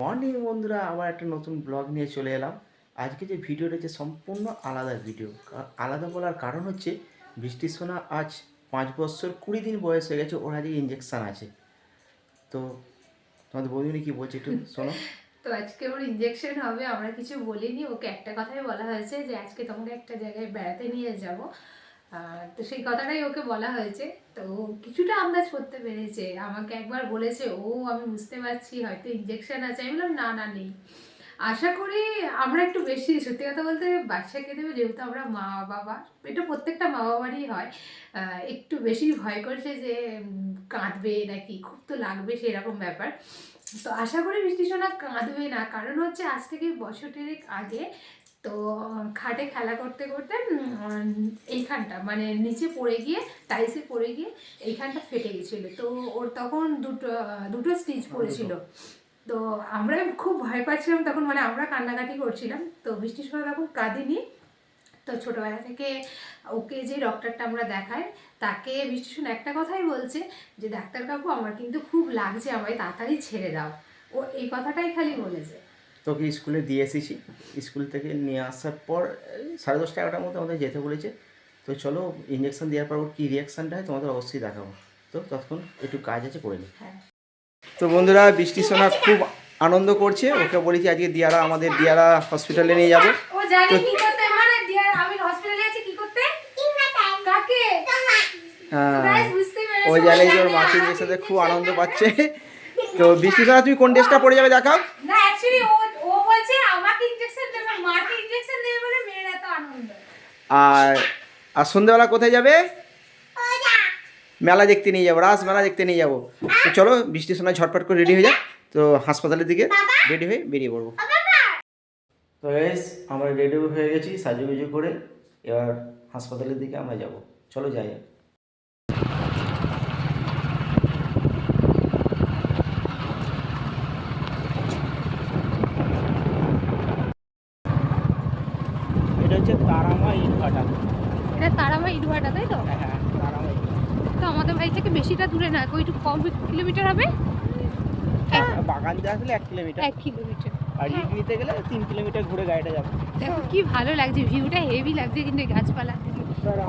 Morning বন্ধুরা, আবার একটা নতুন ব্লগ নিয়ে চলে এলাম। আজকে যে ভিডিওটা হচ্ছে সম্পূর্ণ আলাদা ভিডিও আলাদা বলার কারণ হচ্ছে, বৃষ্টি সোনা আজ পাঁচ বছর কুড়ি দিন বয়স হয়ে গেছে, ওর আজকে ইঞ্জেকশান আছে। তো, তোমাদের বৌদিনি কি বলছে একটু শোনো। তো আজকে ওর ইঞ্জেকশন হবে, আমরা কিছু বলিনি। ওকে একটা কথাই বলা হয়েছে যে, আজকে তোমাকে একটা জায়গায় বেড়াতে নিয়ে যাব। তো সেই কথাটাই ওকে বলা হয়েছে। তো কিছুটা আন্দাজ করতে পেরেছে। আমাকে একবার বলেছে, ও, আমি বুঝতে পারছি, হয়তো ইঞ্জেকশন আছে। আমি বললাম, না না, নেই। আশা করি আমরা একটু বেশি, সত্যি কথা বলতে বাচ্চাকে দেবে যেহেতু আমরা মা বাবা এটা প্রত্যেকটা মা বাবারই হয় একটু বেশি ভয় করছে যে কাঁদবে নাকি? খুব তো লাগবে সেরকম ব্যাপার। তো আশা করি বৃষ্টি সোনা কাঁদবে না। কারণ হচ্ছে আজ থেকে বছর আগে তো খাটে খেলা করতে করতে এইখানটা মানে নিচে পড়ে গিয়ে টাইসে পড়ে গিয়ে এইখানটা ফেটে গেছিল তো ওর তখন দুটো দুটো স্টিচ পড়েছিল। তো আমরা খুব ভয় পাচ্ছিলাম তখন মানে আমরা কান্নাকাটি করছিলাম। তো বৃষ্টির সময় তখন কাঁদিনি। তো ছোটোবেলা থেকে ওকে যে ডক্টরটা আমরা দেখাই তাকে বৃষ্টি একটা কথাই বলছে যে ডাক্তারবাবু আমার কিন্তু খুব লাগছে আমায় তাড়াতাড়ি ছেড়ে দাও। ও এই কথাটাই খালি বলেছে। তোকে স্কুলে দিয়ে এসেছি। স্কুল থেকে নিয়ে আসার পর এই সাড়ে দশটা এগারোটার মধ্যে আমাদের যেতে বলেছে। তো চলো ইঞ্জেকশন দেওয়ার পর ওর কী রিয়াকশানটা হয় তোমাদের অবশ্যই দেখাবো। তো তখন একটু কাজ আছে করে নিই হ্যাঁ। তো বন্ধুরা বৃষ্টি সোনা খুব আনন্দ করছে। ওকে বলেছি আজকে দিয়ারা আমাদের দিয়ারা হসপিটালে নিয়ে যাব। ও জানে কি করতে? মানে দিয়া আমি হসপিটালে আছি কি করতে? কাকে? হ্যাঁ। ও জানে যে ওর মাকে ইঞ্জেকশন খুব আনন্দ পাচ্ছে। তো বৃষ্টি সোনা তুমি কোন ড্রেসটা পরে যাবে দেখাও। না অ্যাকচুয়ালি ও ও বলছে আমাকে ইনজেকশন দেবে মাকে ইনজেকশন দেবে বলে মেয়ের এত আনন্দ আর আর সন্ধ্যেবেলা কোথায় যাবে? মেলা দেখতে নিয়ে যাব রাস মেলা দেখতে নিয়ে যাব। তো চলো বৃষ্টির সময় ঝটপট করে রেডি হয়ে যাক। তো হাসপাতালের দিকে রেডি হয়ে বেরিয়ে পড়ব। তো এস আমরা রেডি হয়ে গেছি সাজুগুজু করে। এবার হাসপাতালের দিকে আমরা যাব। চলো যাই এটা হচ্ছে তারামা ইনভার্টার এটা তারামা ইটভাটা তাই তো? হ্যাঁ হ্যাঁ তারামা তো আমাদের বাড়ি থেকে বেশিটা দূরে না একটু কম কিলোমিটার হবে? বাগান দিয়ে আসলে এক কিলোমিটার। এক কিলোমিটার। আর ইট নিতে গেলে তিন কিলোমিটার ঘুরে গাড়িটা যাবে। দেখো কি ভালো লাগছে ভিউটা হেভি লাগছে কিন্তু গাছপালা।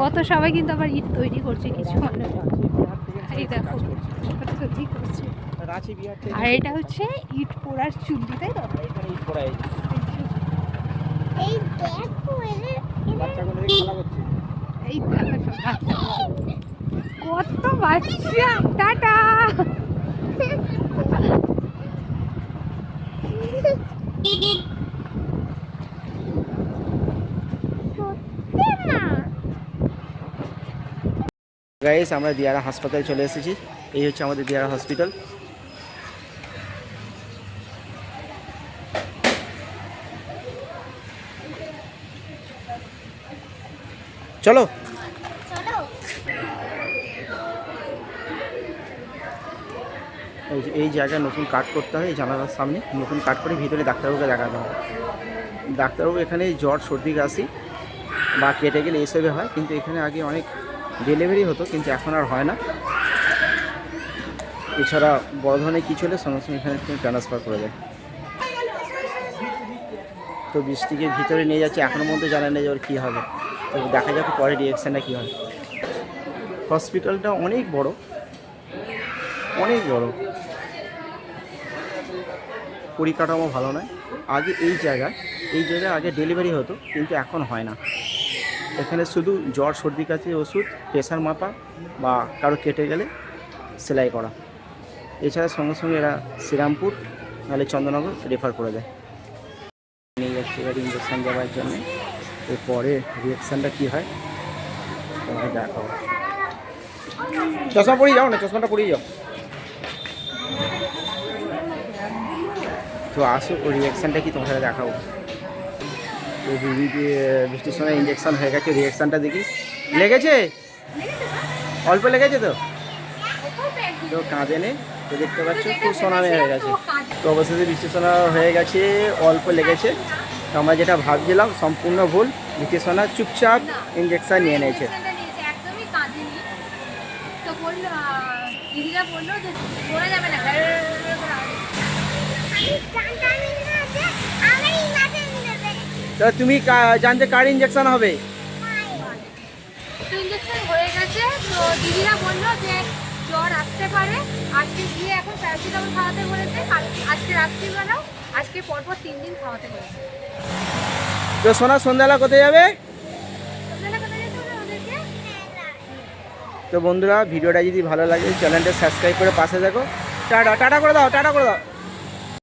কত সবাই কিন্তু আবার ইট তৈরি করছে কিছু মানুষ এই দেখো তৈরি করছে। রাঁচি বিহার থেকে আর এটা হচ্ছে ইট পোড়ার চুল্লি তাই তো? ইট এই দেখো বাচ্চাগুলো খেলা করছে। এই দেখো সব বাচ্চা। কত বাচ্চা। টাটা। গাইস আমরা দিয়ারা হাসপাতালে চলে এসেছি। এই হচ্ছে আমাদের দিয়ারা হসপিটাল। চলো। এই জায়গায় নতুন কাট করতে হয়, এই জানালার সামনে। নতুন কাট করে ভিতরে ডাক্তারবাবুকে দেখাতে হবে। ডাক্তারবাবু এখানে জ্বর, সর্দি, কাশি বা কেটে গেলে এসবে হয়, কিন্তু এখানে আগে অনেক ডেলিভারি হতো, কিন্তু এখন আর হয় না। এছাড়া বড় ধরনের কিছু হলে সঙ্গে সঙ্গে এখানে ট্রান্সফার করে দেয় তো বৃষ্টিকে ভিতরে নিয়ে যাচ্ছে এখনও মধ্যে জানা নেই ওর কী হবে। তো দেখা যাক পরে রিয়াকশানটা কী হয়। হসপিটালটা অনেক বড়। অনেক বড়। পরিকাঠামো ভালো নয়। আগে এই জায়গায় এই জায়গায় আগে ডেলিভারি হতো, কিন্তু এখন হয় না। এখানে শুধু জ্বর, সর্দি কাশি ওষুধ প্রেশার মাপা বা কারও কেটে গেলে সেলাই করা। এছাড়া সঙ্গে সঙ্গে এরা শ্রীরামপুর, নাহলে চন্দ্রনগর রেফার করে দেয়। নিয়ে যাচ্ছে এবার ইঞ্জেকশান দেওয়ার জন্য। এরপরে রিয়াকশানটা কী হয়? তোমাকে দেখাবো। চশমা পরিয়ে যাও না, চশমাটা পরিয়ে যাও। তো আসো ওই রিয়াকশানটা কি সাথে দেখাবো। তো দিদি বৃষ্টির সময় ইঞ্জেকশন হয়ে গেছে রিয়াকশানটা দেখি। লেগেছে? অল্প লেগেছে তো? তো কাঁদে নে, তো দেখতে পাচ্ছ খুব সোনামে হয়ে গেছে। তো অবশেষে সোনা হয়ে গেছে, অল্প লেগেছে। তো আমরা যেটা ভাবছিলাম সম্পূর্ণ ভুল নীতিশোনা চুপচাপ ইঞ্জেকশান নিয়ে নিয়েছে। তুমি জানতে কার ইঞ্জেকশন হবে? জ্বর আসতে পারে। আজকে গিয়ে এখন প্যারাসিটামল খাওয়াতে বলেছে। আজকে রাত্রিবেলাও আজকে পরপর তিন দিন খাওয়াতে বলেছে। তো সোনা সন্ধ্যাবেলা কোথায় যাবে? তো বন্ধুরা ভিডিওটা যদি ভালো লাগে চ্যানেলটা সাবস্ক্রাইব করে পাশে দেখো টাটা টাটা করে দাও টাটা করে দাও।